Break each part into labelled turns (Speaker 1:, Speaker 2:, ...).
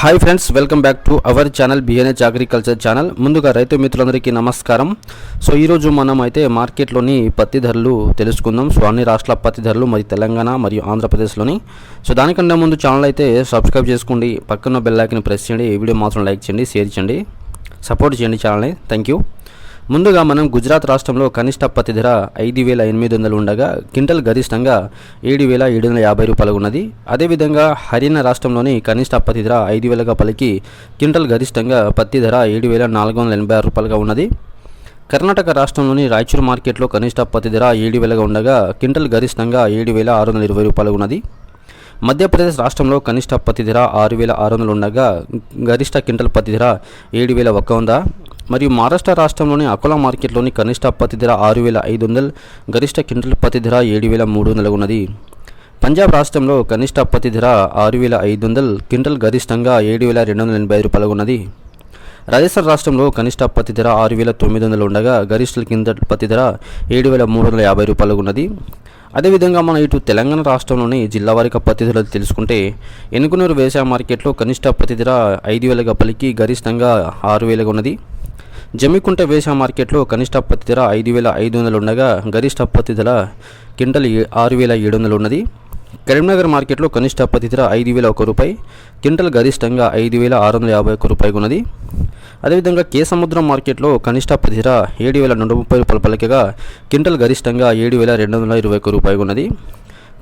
Speaker 1: Hi friends welcome back to our channel BNH agriculture channel. ముందుగా రైతు మిత్రులందరికీ నమస్కారం. సో ఈరోజు మనం అయితే మార్కెట్లోని పత్తి ధరలు తెలుసుకుందాం. సో అన్ని రాష్ట్రాల పత్తి ధరలు మరి తెలంగాణ మరియు ఆంధ్రప్రదేశ్లోని. సో దానికన్నా ముందు ఛానల్ అయితే సబ్స్క్రైబ్ చేసుకోండి. పక్కన బెల్ ఐకన్ ప్రెస్ చేయండి. ఈ వీడియో మాత్రం లైక్ చేయండి షేర్ చేయండి. సపోర్ట్ చేయండి ఛానల్ని. Thank you. ముందుగా మనం గుజరాత్ రాష్ట్రంలో కనిష్ట పత్తి ధర ఐదు వేల ఎనిమిది వందలు ఉండగా క్వింటల్ గరిష్టంగా ఏడు వేల ఏడు వందల యాభై రూపాయలు ఉన్నది. అదేవిధంగా హర్యానా రాష్ట్రంలోని కనిష్ట పత్తి ధర ఐదు వేలగా పలికి క్వింటల్ గరిష్టంగా పత్తి ధర ఏడు వేల నాలుగు వందల ఎనభై ఆరు రూపాయలుగా ఉన్నది. కర్ణాటక రాష్ట్రంలోని రాయచూరు మార్కెట్లో కనిష్ట పత్తి ధర ఏడు వేలగా ఉండగా క్వింటల్ గరిష్టంగా ఏడు వేల ఆరు వందల ఇరవై రూపాయలు ఉన్నది. మధ్యప్రదేశ్ రాష్ట్రంలో కనిష్ట పత్తి ధర ఆరు వేల ఆరు వందలు ఉండగా గరిష్ట క్వింటల్ పత్తి ధర ఏడు వేల ఒక్క వంద. మరియు మహారాష్ట్ర రాష్ట్రంలోని అకోలా మార్కెట్లోని కనిష్ట పత్తి ధర ఆరు వేల ఐదు వందలు గరిష్ట క్వింటల్ పత్తి ధర ఏడు వేల మూడు వందలు ఉన్నది. పంజాబ్ రాష్ట్రంలో కనిష్ట పత్తి ధర ఆరు వేల ఐదు వందలు క్వింటల్ గరిష్టంగా ఏడు వేల రెండు వందల ఎనభై ఐదు రూపాయలు ఉన్నది రాజస్థాన్ రాష్ట్రంలో కనిష్ట పత్తి ధర ఆరు వేల తొమ్మిది వందలు ఉండగా గరిష్ట కింద పత్తి ధర ఏడు వేల మూడు వందల యాభై రూపాయలు ఉన్నది అదేవిధంగా మనం ఇటు తెలంగాణ రాష్ట్రంలోని జిల్లా వారిక పత్తి ధరలు తెలుసుకుంటే ఎనుకునూరు వ్యవసాయ మార్కెట్లో కనిష్ట పత్తి ధర ఐదు వేలగా పలికి గరిష్టంగా ఆరు వేలుగా ఉన్నది. జమ్మికుంట వ్యవసాయ మార్కెట్లో కనిష్ట పత్తి ధర ఐదు వేల ఐదు వందలు ఉండగా గరిష్ట పత్తి ధర క్వింటల్ ఆరు వేల ఏడు వందలు ఉన్నది. కరీంనగర్ మార్కెట్లో కనిష్ట పత్తి ధర ఐదు వేల ఒక రూపాయి క్వింటల్ గరిష్టంగా ఐదు వేల ఆరు వందల యాభై ఒక్క రూపాయి ఉన్నది. అదేవిధంగా కే సముద్రం మార్కెట్లో కనిష్ట పత్తి ధర ఏడు వేల నూట ముప్పై రూపాయల పలికగా క్వింటల్ గరిష్టంగా ఏడు వేల రెండు వందల ఇరవై ఒక్క రూపాయి ఉన్నది.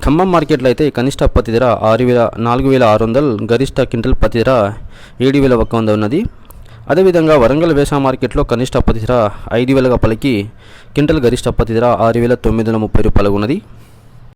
Speaker 1: ఖమ్మం మార్కెట్లో అయితే కనిష్ట పత్తి ధర ఆరు వేల నాలుగు వేల ఆరు వందలు గరిష్ట క్వింటల్ పత్తి ధర ఏడు వేల ఒక్క వంద ఉన్నది. అదేవిధంగా వరంగల్ వ్యవసాయ మార్కెట్లో కనిష్ట పత్తి ధర ఐదు వేలగా పలికి క్వింటల్ గరిష్ట పత్తి ధర ఆరు వేల తొమ్మిది వందల ముప్పై రూపాయలు ఉన్నది.